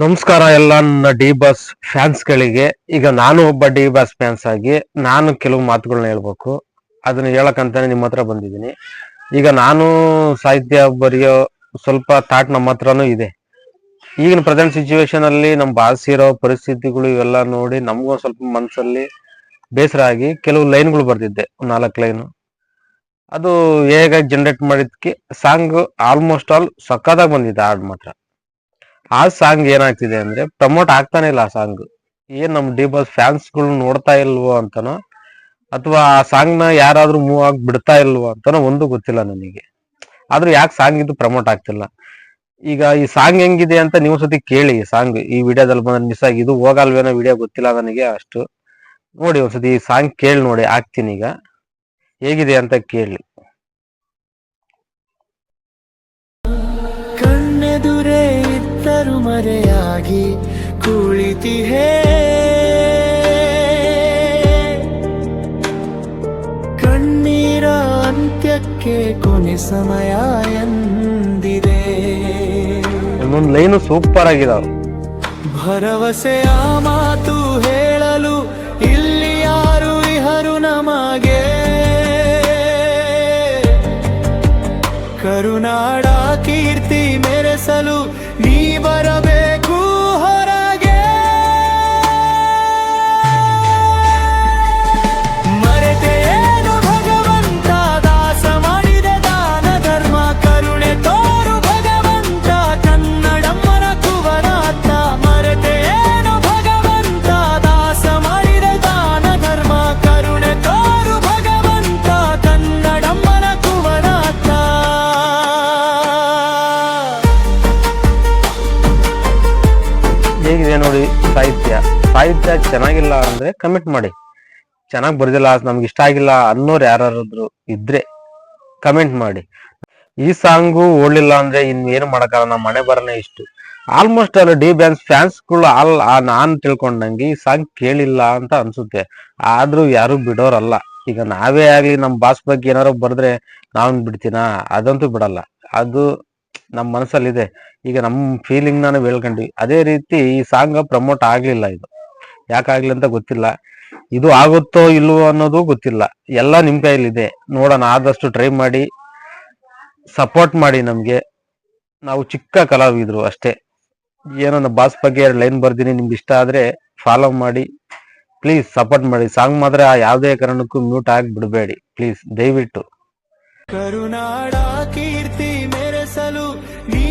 ನಮಸ್ಕಾರ ಎಲ್ಲ ನನ್ನ ಡಿ ಬಾಸ್ ಫ್ಯಾನ್ಸ್ಗಳಿಗೆ ಈಗ ನಾನು ಒಬ್ಬ ಡಿ ಬಾಸ್ ಫ್ಯಾನ್ಸ್ ಆಗಿ ನಾನು ಕೆಲವು ಮಾತುಗಳನ್ನ ಹೇಳ್ಬೇಕು. ಅದನ್ನ ಹೇಳಕ್ಕಂತಾನೆ ನಿಮ್ಮ ಹತ್ರ ಬಂದಿದ್ದೀನಿ. ಈಗ ನಾನು ಸಾಹಿತ್ಯ ಬರೆಯೋ ಸ್ವಲ್ಪ ಥಾಟ್ ನಮ್ಮ ಹತ್ರನೂ ಇದೆ. ಈಗಿನ ಪ್ರೆಸೆಂಟ್ ಸಿಚುವೇಶನ್ ಅಲ್ಲಿ ನಮ್ ಬಾಸ್ ಇರೋ ಪರಿಸ್ಥಿತಿಗಳು ಇವೆಲ್ಲ ನೋಡಿ ನಮಗೂ ಸ್ವಲ್ಪ ಮನಸ್ಸಲ್ಲಿ ಬೇಸರ ಆಗಿ ಕೆಲವು ಲೈನ್ಗಳು ಬರ್ದಿದ್ದೆ ನಾಲ್ಕು ಲೈನ್ ಅದು ಹೇಗಾಗಿ ಜನರೇಟ್ ಮಾಡಿದ್ಕೆ ಸಾಂಗ್ ಆಲ್ಮೋಸ್ಟ್ ಆಲ್ ಸಕ್ಕತ್ತಾಗಿ ಬಂದಿದೆ ಹಾಡು ಮಾತ್ರ. ಆ ಸಾಂಗ್ ಏನಾಗ್ತಿದೆ ಅಂದ್ರೆ ಪ್ರಮೋಟ್ ಆಗ್ತಾನೆ ಇಲ್ಲ ಆ ಸಾಂಗ್ ಏನ್ ನಮ್ ಡಿ ಬಾಸ್ ಫ್ಯಾನ್ಸ್ಗಳು ನೋಡ್ತಾ ಇಲ್ವೋ ಅಂತನೋ, ಅಥವಾ ಆ ಸಾಂಗ್ನ ಯಾರಾದ್ರೂ ಮೂವ್ ಆಗಿ ಬಿಡ್ತಾ ಇಲ್ವೋ ಅಂತನೋ ಒಂದು ಗೊತ್ತಿಲ್ಲ ನನಗೆ. ಆದ್ರೂ ಯಾಕೆ ಸಾಂಗ್ ಇದು ಪ್ರಮೋಟ್ ಆಗ್ತಿಲ್ಲ? ಈಗ ಈ ಸಾಂಗ್ ಹೆಂಗಿದೆ ಅಂತ ನೀವು ಸತಿ ಕೇಳಿ ಸಾಂಗ್ ಈ ವಿಡಿಯೋದಲ್ಲಿ ಬಂದ್ರೆ ಮಿಸ್ ಆಗಿ ಇದು ಹೋಗಲ್ವೇನೋ ವಿಡಿಯೋ ಗೊತ್ತಿಲ್ಲ ನನಗೆ ಅಷ್ಟು. ನೋಡಿ ಒಂದ್ಸತಿ ಈ ಸಾಂಗ್ ಕೇಳಿ ನೋಡಿ, ಹಾಕ್ತೀನಿ ಈಗ. ಹೇಗಿದೆ ಅಂತ ಕೇಳಿ. ಕಣ್ಣೆದುರೇ ಇದ್ದರು ಮರೆಯಾಗಿ ಕುಳಿತಿಹೇ. ಕಣ್ಣೀರ ಅಂತ್ಯಕ್ಕೆ ಕೊನೆ ಸಮಯ ಎಂದಿದೆ. ಒಂದೊಂದು ಲೈನು ಸೂಪರ್ ಆಗಿದಾವ್. ಭರವಸೆಯ ಮಾತು ಹೇಳಲು ಇಲ್ಲಿ ಯಾರು ಇಹರು ನಮಗೆ. ಕರುನಾಡ ಕೀರ್ತಿ ಮೆರೆಸಲು ನೀ ನೋಡಿ, ಸಾಹಿತ್ಯ. ಸಾಹಿತ್ಯ ಚೆನ್ನಾಗಿಲ್ಲ ಅಂದ್ರೆ ಕಮೆಂಟ್ ಮಾಡಿ. ಚೆನ್ನಾಗಿ ಬರ್ದಿಲ್ಲ, ನಮ್ಗೆ ಇಷ್ಟ ಆಗಿಲ್ಲ ಅನ್ನೋರು ಯಾರಾದ್ರು ಇದ್ರೆ ಕಮೆಂಟ್ ಮಾಡಿ. ಈ ಸಾಂಗು ಓಡ್ಲಿಲ್ಲ ಅಂದ್ರೆ ಇನ್ ಏನು ಮಾಡಕ್ಕಾಗಲ್ಲ ನಮ್ಮ ಮನೆ ಬರನೇ ಇಷ್ಟು. ಆಲ್ಮೋಸ್ಟ್ ಅಲ್ಲ ಡಿ ಬ್ಯಾನ್ಸ್ ಫ್ಯಾನ್ಸ್ಗಳು ಆಲ್ ನಾನ್ ತಿಳ್ಕೊಂಡಂಗೆ ಈ ಸಾಂಗ್ ಕೇಳಿಲ್ಲ ಅಂತ ಅನ್ಸುತ್ತೆ. ಆದ್ರೂ ಯಾರು ಬಿಡೋರಲ್ಲ. ಈಗ ನಾವೇ ಆಗ್ಲಿ ನಮ್ ಬಾಸ್ ಬಗ್ಗೆ ಏನಾರು ಬರ್ದ್ರೆ ನಾವ್ ಬಿಡ್ತೀನಾ? ಅದಂತೂ ಬಿಡಲ್ಲ. ಅದು ನಮ್ ಮನಸ್ಸಲ್ಲಿದೆ ಈಗ ನಮ್ಮ ಫೀಲಿಂಗ್ ನಾನು ಹೇಳ್ಕೊಂಡ್ವಿ. ಅದೇ ರೀತಿ ಈ ಸಾಂಗ್ ಪ್ರಮೋಟ್ ಆಗ್ಲಿಲ್ಲ ಇದು. ಯಾಕಾಗ್ಲಿ ಅಂತ ಗೊತ್ತಿಲ್ಲ. ಇದು ಆಗುತ್ತೋ ಇಲ್ವೋ ಅನ್ನೋದು ಗೊತ್ತಿಲ್ಲ. ಎಲ್ಲ ನಿಮ್ ಕೈಲಿದೆ ನೋಡೋಣ, ಆದಷ್ಟು ಟ್ರೈ ಮಾಡಿ ಸಪೋರ್ಟ್ ಮಾಡಿ ನಮ್ಗೆ. ನಾವು ಚಿಕ್ಕ ಕಲಾವಿದ್ರು ಅಷ್ಟೇ. ಏನೋ ನಮ್ಮ ಬಾಸ್ ಬಗ್ಗೆ ಎರಡು ಲೈನ್ ಬರ್ದಿನಿ, ನಿಮ್ಗೆ ಇಷ್ಟ ಆದ್ರೆ ಫಾಲೋ ಮಾಡಿ. ಪ್ಲೀಸ್ ಸಪೋರ್ಟ್ ಮಾಡಿ. ಸಾಂಗ್ ಮಾತ್ರ ಯಾವುದೇ ಕಾರಣಕ್ಕೂ ಮ್ಯೂಟ್ ಆಗಿ ಬಿಡಬೇಡಿ ಪ್ಲೀಸ್ ದಯವಿಟ್ಟು. కరుణాడా కీర్తి మెరసలు నీ